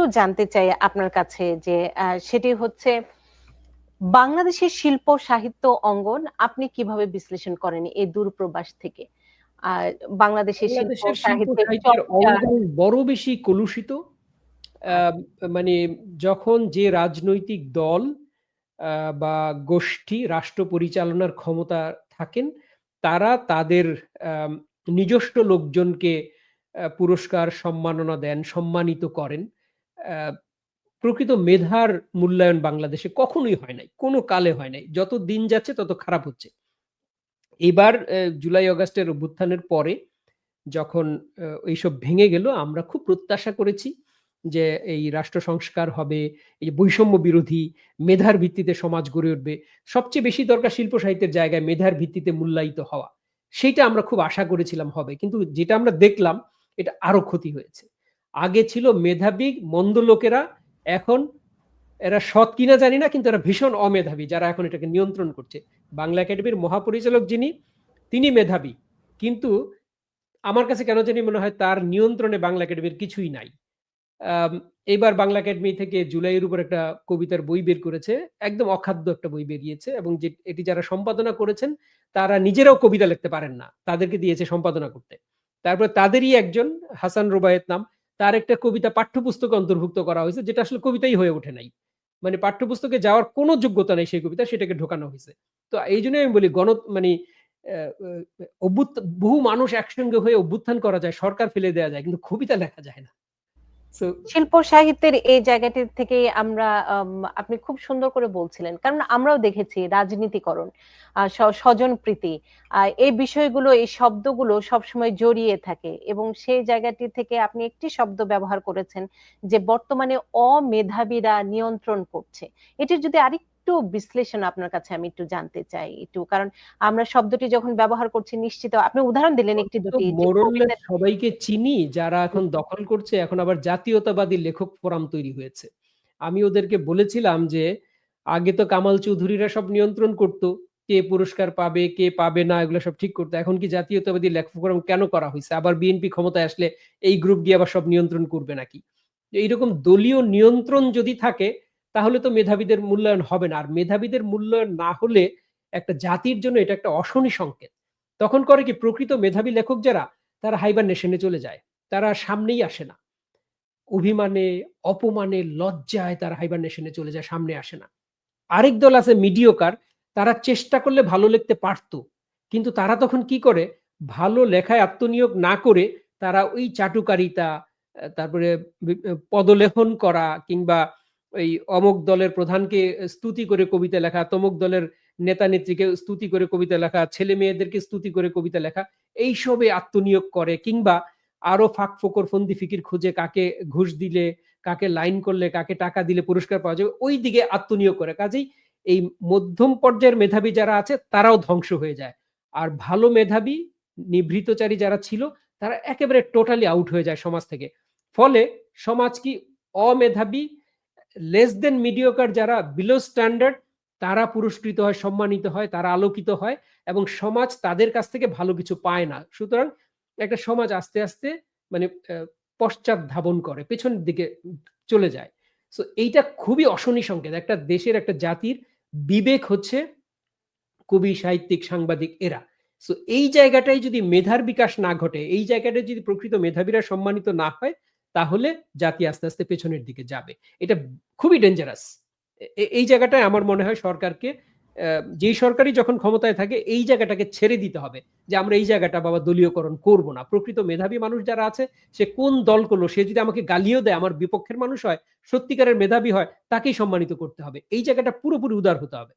একটু জানতে চাই আপনার কাছে যে সেটি হচ্ছে বাংলাদেশের শিল্প সাহিত্য অঙ্গন আপনি কীভাবে বিশ্লেষণ করেন এই দূরপ্রবাস থেকে? বাংলাদেশের শিল্প সাহিত্যের বড় বেশি কলুষিত। মানে যখন যে রাজনৈতিক দল বা গোষ্ঠী রাষ্ট্র পরিচালনার ক্ষমতা থাকেন, তারা তাদের নিজস্ব লোকজনকে পুরস্কার, সম্মাননা দেন, সম্মানিত করেন। প্রকৃত মেধার মূল্যায়ন বাংলাদেশে কখনোই হয় নাই। কোনো কালে হয় নাই। যত দিন যাচ্ছে তত খারাপ হচ্ছে। এবার জুলাই অগাস্টের অভ্যুত্থানের পরে যখন এইসব ভেঙে গেল আমরা খুব প্রত্যাশা করেছি যে এই রাষ্ট্র সংস্কার হবে, এই বৈষম্য বিরোধী, মেধার ভিত্তিতে সমাজ গড়ে উঠবে। সবচেয়ে বেশি দরকার শিল্প সাহিত্যের জায়গায় মেধার ভিত্তিতে মূল্যায়িত হওয়া। সেইটা আমরা খুব আশা করেছিলাম হবে। কিন্তু যেটা আমরা দেখলাম এটা আরও ক্ষতি হয়েছে। আগে ছিল মেধাবী মন্দ লোকেরা, এখন এরা সৎ কিনা জানি না কিন্তু এরা ভীষণ অমেধাবী যারা এখন এটাকে নিয়ন্ত্রণ করছে। বাংলা একাডেমির মহাপরিচালক যিনি, তিনি মেধাবী। কিন্তু আমার কাছে কেন জানি মনে হয় তার নিয়ন্ত্রণে বাংলা একাডেমির কিছুই নাই। এবার বাংলা একাডেমি থেকে জুলাইয়ের উপর একটা কবিতার বই বের করেছে। একদম অখাদ্য একটা বই বেরিয়েছে এবং যে এটি যারা সম্পাদনা করেছেন তারা নিজেরাও কবিতা লিখতে পারেন না। তাদেরকে দিয়েছে সম্পাদনা করতে। তারপরে তাদেরই একজন হাসান রুবায়েত নাম, তার একটা কবিতা পাঠ্যপুস্তকে অন্তর্ভুক্ত করা হয়েছে যেটা আসলে কবিতাই হয়ে ওঠে নাই। মানে পাঠ্যপুস্তকে যাওয়ার কোনো যোগ্যতা নেই সেই কবিতা সেটাকে ঢোকানো হয়েছে তো এই জন্যই আমি বলি গণ মানে বহু মানুষ একসঙ্গে হয়ে অভ্যুত্থান করা যায়, সরকার ফেলে দেওয়া যায়। কিন্তু কবিতা লেখা যায় না। শিল্প সাহিত্যের এই জায়গাটি থেকে আমরা আপনি খুব সুন্দর করে বলছিলেন। কারণ আমরাও দেখেছি রাজনীতিকরণ, স্বজন প্রীতি এই বিষয়গুলো এই শব্দগুলো সবসময় জড়িয়ে থাকে এবং সেই জায়গাটি থেকে আপনি একটি শব্দ ব্যবহার করেছেন যে বর্তমানে অমেধাবীরা নিয়ন্ত্রণ করছে। এটি যদি আরেকটু বিশ্লেষণ আপনার কাছে আমি একটু জানতে চাই একটু। কারণ আমরা শব্দটি যখন ব্যবহার করছি নিশ্চিত আপনি উদাহরণ দিলেন একটি দুটি সবাইকে চিনি যারা এখন দখল করছে এখন আবার জাতীয়তাবাদী লেখক ফোরাম তৈরি হয়েছে। আমি ওদেরকে বলেছিলাম যে আগে তো কামাল চৌধুরীরা সব নিয়ন্ত্রণ করত। কে পুরস্কার পাবে, কে পাবে না এগুলো সব ঠিক করত। এখন কি জাতীয়তাবাদী লেখক ফোরাম কেন করা হয়েছে আবার বিএনপি ক্ষমতায় আসলে এই গ্রুপ দিয়ে আবার সব নিয়ন্ত্রণ করবে নাকি? এইরকম দলীয় নিয়ন্ত্রণ যদি থাকে তাহলে তো মেধাবীদের মূল্যায়ন হবে না। আর মেধাবীদের মূল্যায়ন না হলে একটা জাতির জন্য এটা একটা অশনি সংকেত। তখন করে কি প্রকৃত মেধাবী লেখক যারা তারা হাইবারনেশন চলে যায়। তারা সামনেই আসে না। অভিমানে, অপমানে, লজ্জায় তারা হাইবারনেশন চলে যায়, সামনে আসে না। আরেক দল আছে মিডিওকার তারা চেষ্টা করলে ভালো লিখতে পারত। কিন্তু তারা তখন কি করে ভালো লেখায় আত্মনিয়োগ না করে তারা ওই চাটুকারিতা, তারপরে পদলেখন করা কিংবা ওই অমুক দলের প্রধানকে স্তুতি করে কবিতা লেখা, তমুক দলের নেতা-নেত্রীকে স্তুতি করে কবিতা লেখা, ছেলে-মেয়েদেরকে স্তুতি করে কবিতা লেখা, এইসবে আত্মনিয়োগ করে কিংবা আরও ফাঁক-ফোকর, ফন্দি-ফিকির খুঁজে কাকে ঘুষ দিলে, কাকে লাইন করলে, কাকে টাকা দিলে পুরস্কার পাওয়া যাবে, ওই দিকে আত্মনিয়োগ করে। কাজেই এই মধ্যম পর্যায়ের মেধাবী যারা আছে তারাও ধ্বংস হয়ে যায়। আর ভালো মেধাবী, নিভৃতচারী যারা ছিল তারা একেবারে টোটালি আউট হয়ে যায় সমাজ থেকে। ফলে সমাজ কি অমেধাবী, লেস দেন মিডিওকার যারা বিলো স্ট্যান্ডার্ড তারা পুরস্কৃত হয়, সম্মানিত হয়, তারা আলোকিত হয় এবং সমাজ তাদের কাছ থেকে ভালো কিছু পায় না। সুতরাং একটা সমাজ আস্তে, আস্তে মানে পশ্চাৎ ধাবন করে, পেছনের দিকে চলে যায়। সো এইটা খুবই অশনি সংকেত। একটা দেশের একটা জাতির বিবেক হচ্ছে কবি, সাহিত্যিক, সাংবাদিক এরা। সো এই জায়গাটায় যদি মেধার বিকাশ না ঘটে, এই জায়গাটায় যদি প্রকৃত মেধাবীরা সম্মানিত না হয়, তাহলে জাতি আস্তে, আস্তে পেছনের দিকে যাবে। এটা খুবই ডেঞ্জারাস। এই জায়গাটায় আমার মনে হয় সরকারকে যেই সরকারই যখন ক্ষমতায় থাকে এই জায়গাটাকে ছেড়ে দিতে হবে। যে আমরা এই জায়গাটা বাবা দলীয়করণ করব না। প্রকৃত মেধাবী মানুষ যারা আছে সে কোন দল করল সে যদি আমাকে গালিও দেয় আমার বিপক্ষের মানুষ হয়, সত্যিকারের মেধাবী হয় তাকেই সম্মানিত করতে হবে। এই জায়গাটা পুরোপুরি উদার হতে হবে।